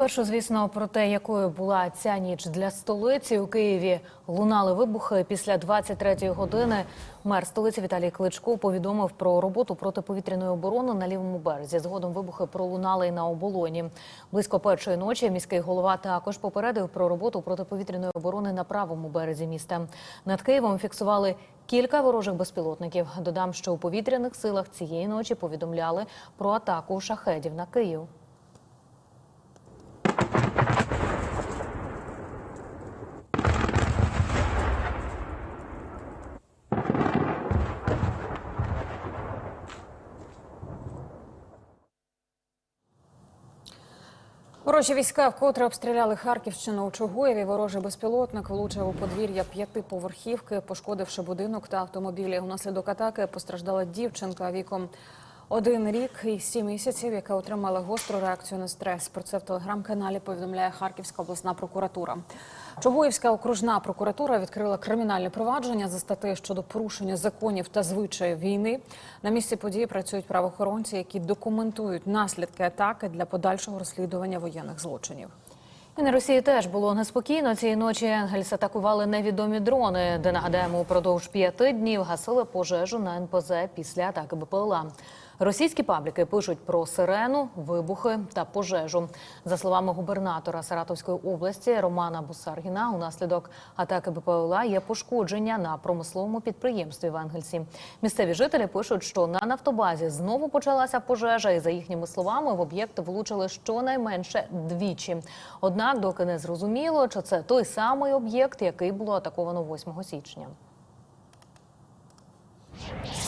Перше, звісно, про те, якою була ця ніч для столиці у Києві лунали вибухи після 23-ї години. Мер столиці Віталій Кличко повідомив про роботу протиповітряної оборони на лівому березі. Згодом вибухи пролунали й на оболоні. Близько першої ночі міський голова також попередив про роботу протиповітряної оборони на правому березі міста. Над Києвом фіксували кілька ворожих безпілотників. Додам, що у повітряних силах цієї ночі повідомляли про атаку шахедів на Київ. Ворожі війська вкотре обстріляли Харківщину у Чугуєві. Ворожий безпілотник влучив у подвір'я п'ятиповерхівки, пошкодивши будинок та автомобілі. Унаслідок атаки постраждала дівчинка віком один рік і сім місяців, яка отримала гостру реакцію на стрес. Про це в телеграм-каналі повідомляє Харківська обласна прокуратура. Чугуївська окружна прокуратура відкрила кримінальне провадження за статтею щодо порушення законів та звичаїв війни. На місці події працюють правоохоронці, які документують наслідки атаки для подальшого розслідування воєнних злочинів. І на Росії теж було неспокійно. Цієї ночі Енгельс атакували невідомі дрони, де нагадаємо, упродовж п'яти днів гасили пожежу на НПЗ після атаки БПЛА. Російські пабліки пишуть про сирену, вибухи та пожежу. За словами губернатора Саратовської області Романа Бусаргіна, унаслідок атаки БПЛА є пошкодження на промисловому підприємстві в Енгельсі. Місцеві жителі пишуть, що на нафтобазі знову почалася пожежа, і за їхніми словами в об'єкт влучили щонайменше двічі. Однак, доки не зрозуміло, чи це той самий об'єкт, який було атаковано 8 січня.